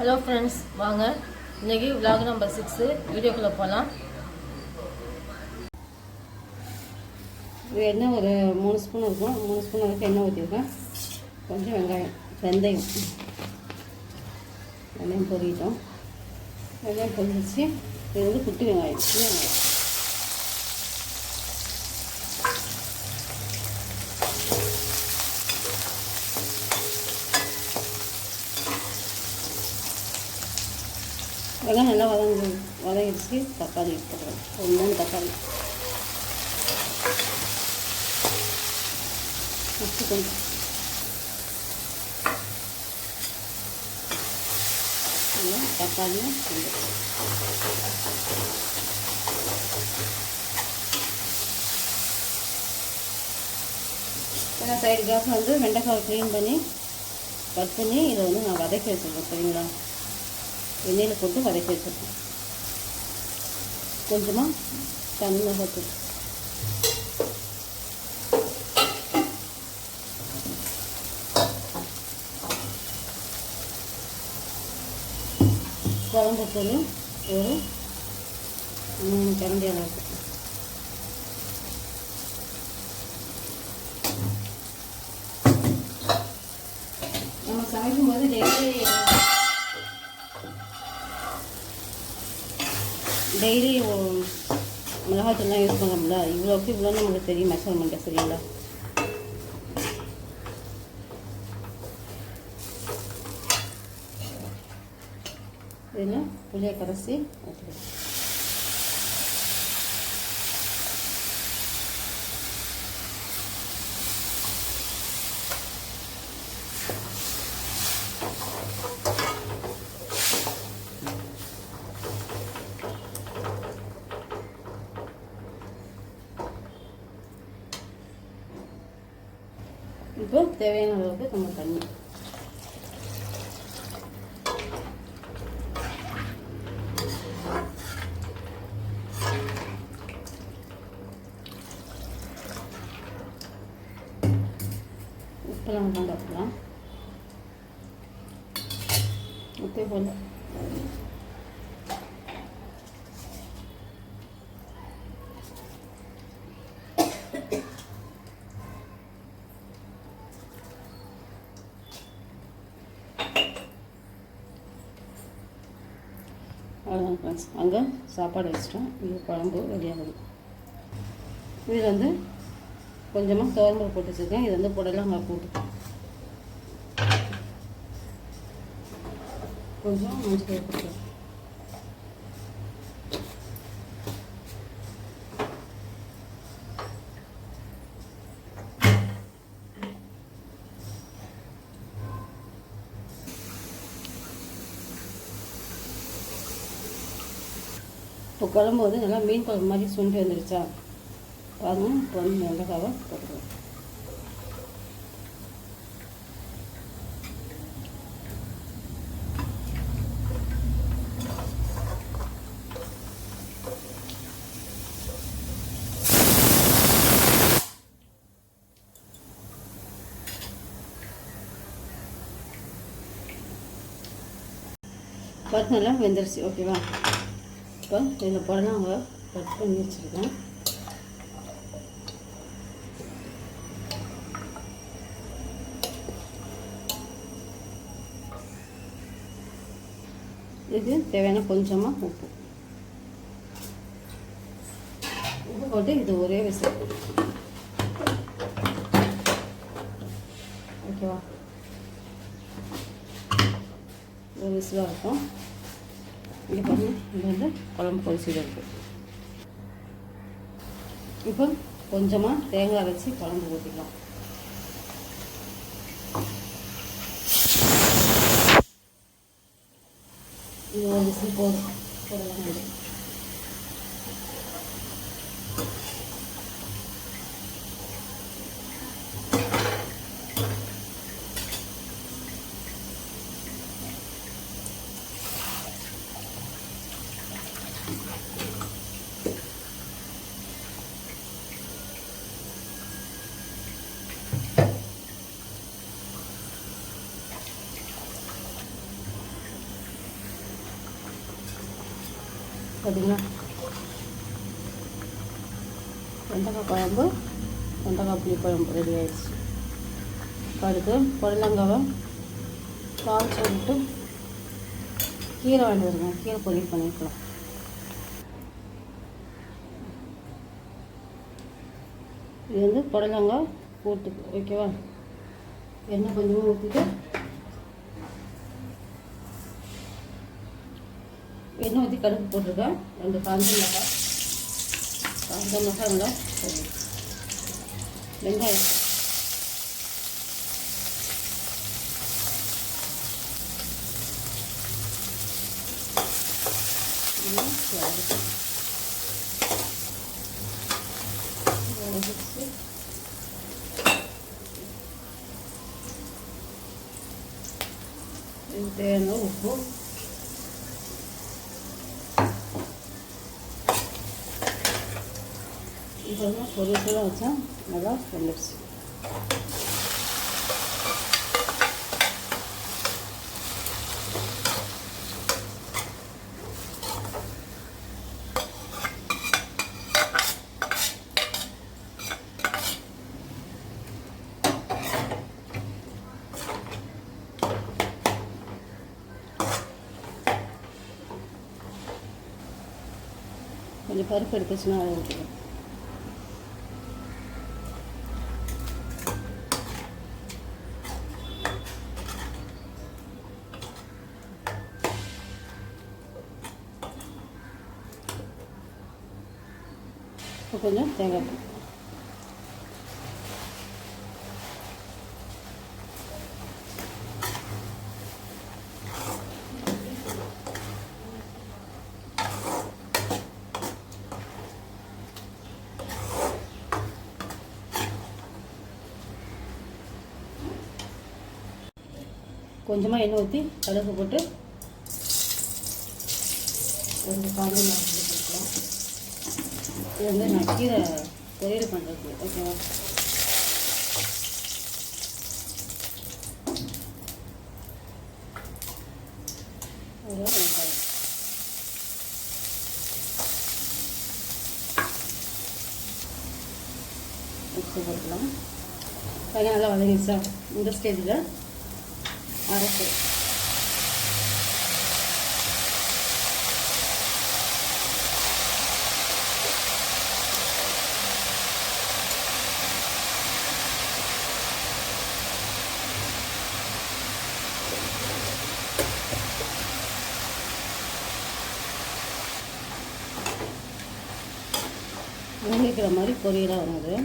Hello friends வாங்க. இன்னைக்கு vlog number six வீடியோக்குள்ளே போகலாம் இது எண்ணெய் ஒரு மூணு ஸ்பூன் இருக்கும். மூணு ஸ்பூன் வரைக்கும் எண்ணெய் ஊற்றிருக்கேன் கொஞ்சம் வெங்காயம் வெந்தயம். வெங்காயம் பொரியிட்டோம் வெங்காயம் பொறிச்சு இது வந்து குட்டி வெங்காயம். சின்ன நல்லா வதங்கி வதங்கிடுச்சு. தக்காளி போடுறோம் ஒரு மூணு தக்காளி. உப்பு கொஞ்சம். தக்காளியும் ஏன்னா சைடு கேஸ் வந்து வெண்டைக்காய் க்ளீன் பண்ணி கட் பண்ணி இதை வந்து நான் வதக்கி வச்சுருக்கேன் சரிங்களா? எண்ணெயில் போட்டு வதக்கி வச்சுருக்கோம் கொஞ்சமாக தண்ணி குழம்பு தூள் ஒரு மூணு கரண்டி அளவுக்கு நம்ம சமைக்கும் போது டெய்லி டெய்லி மிளகாத்தூள்லாம் யூஸ் பண்ணோம்ல இவ்வளோக்கு இவ்வளோ நமக்கு தெரியும்? மெஷர்மெண்ட்டு சரிங்களா இதில் புளியை கரைச்சி ஊற்றிடுவோம் இப்போ தேவையான அளவுக்கு நம்ம தண்ணி. உப்பெல்லாம் கொண்டு வரலாம் உப்பே போல அவ்வளோதான் ஃப்ரெண்ட்ஸ் அங்கே சாப்பாடு வச்சிட்டோம். இது குழம்பு ரெடியாகுது இது வந்து கொஞ்சமாக தோரம்பு போட்டு வச்சுருக்கேன். இது வந்து புடலங்காய் போட்டு. கொஞ்சம் மஞ்சள் போட்டு. இப்போ குழம்பு வந்து நல்லா மீன் குழம்பு மாதிரி சுண்டி வந்துருச்சா? பாருங்க இப்போ வந்து வெண்டைக்காவை போட்டுக்கலாம். பருப்பு நல்லா வெந்துருச்சு ஓகேவா? இப்போ இதில் புடலங்க கட் பண்ணி வச்சுருக்கேன். இது தேவையான கொஞ்சமாக உப்பு. உப்பு போட்டு இது ஒரே விசில். ஓகேவா? ஒரு விசிலாக இருக்கும். இங்கே பண்ணி இது வந்து குழம்பு கொதிச்சுட்டு இப்போ கொஞ்சமாக தேங்காய் வச்சு குழம்பு ஊற்றிக்கலாம் இது ஒரு விசில் போதும். போடலாம் இது. பார்த்தீங்களா வெண்டைக்காய் குழம்பு வெண்டைக்காய் புளி குழம்பு ரெடி ஆயிடுச்சு. இப்போ அடுத்து புடலங்காவை தாளிச்சு விட்டு கீரை வாங்கி கீரை பொரியல் பண்ணிக்கலாம். இது வந்து புடலங்காய் போட்டு ஓகேவா எண்ணெய் கொஞ்சமாக ஊற்றிட்டு எண்ணெய் ஊற்றி கடுப்பு போட்டிருக்கேன். ரெண்டு காஞ்ச மிளகாய். காஞ்ச மிளகாய் இருந்தால் வெங்காயம். இன்னும் உப்பு. இப்போ வந்து பொரியலாம் வச்சா நல்லா வெந்துடுச்சு கொஞ்சம் பருப்பு எடுத்துச்சுன்னா அதை ஊற்றிக்கலாம் இப்போ கொஞ்சம் தேங்காய் கொஞ்சமாக எண்ணெய் ஊற்றி கடுகு போட்டு கொஞ்சம் காஞ்ச மிளகாய் இது வந்து நான் கீரை பொரியல் பண்ணுறது ஓகேவா ஒரு வெங்காயம். உப்பு போட்டுக்கலாம். வெங்காயம் நல்லா வதங்கிடுச்சா? இந்த ஸ்டேஜில் அரைச்சு மூழ்கிக்கிற மாதிரி பொரியலாக வருது.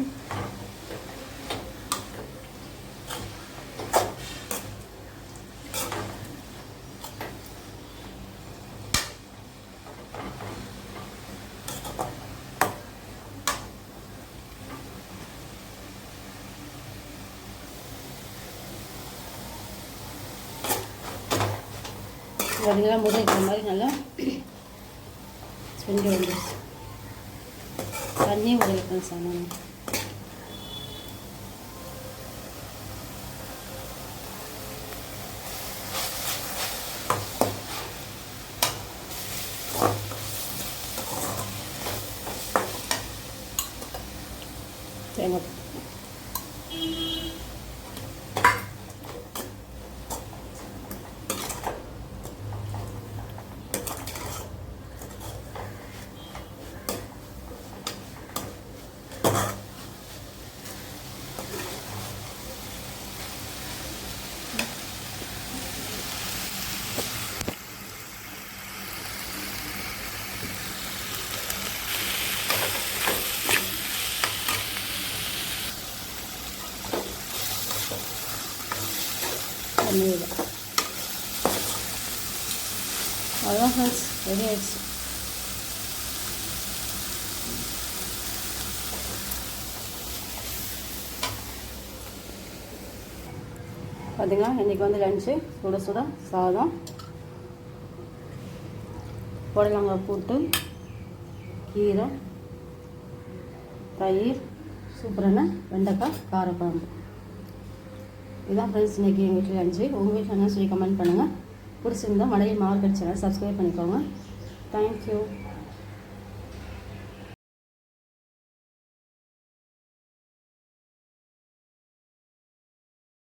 பார்த்தீங்கன்னா முருங்கைக்கிற மாதிரி நல்லா சுண்டி வந்துடுச்சு தண்ணி உதவிக்கும் சமம் தேங்காய் பண்ணிவிடும் அவ்வளோதான் ஃப்ரெண்ட்ஸ் ரெடி ஆயிடுச்சு பார்த்தீங்களா இன்றைக்கி வந்து லஞ்சு சுட சுட சாதம். புடலங்காய் கூட்டு கீரை தயிர் சூப்பரான வெண்டைக்காய் காரக்குழம்பு. இதுதான் ஃப்ரெண்ட்ஸ் இன்றைக்கி எங்கள் வீட்டில் அஞ்சு. உங்கள் வீட்டில் என்ன சொல்லி கமெண்ட் பண்ணுங்கள் பிடிச்சிருந்தா மலையில் மார்க் சேனல் சப்ஸ்கிரைப் பண்ணிக்கோங்க. Thank you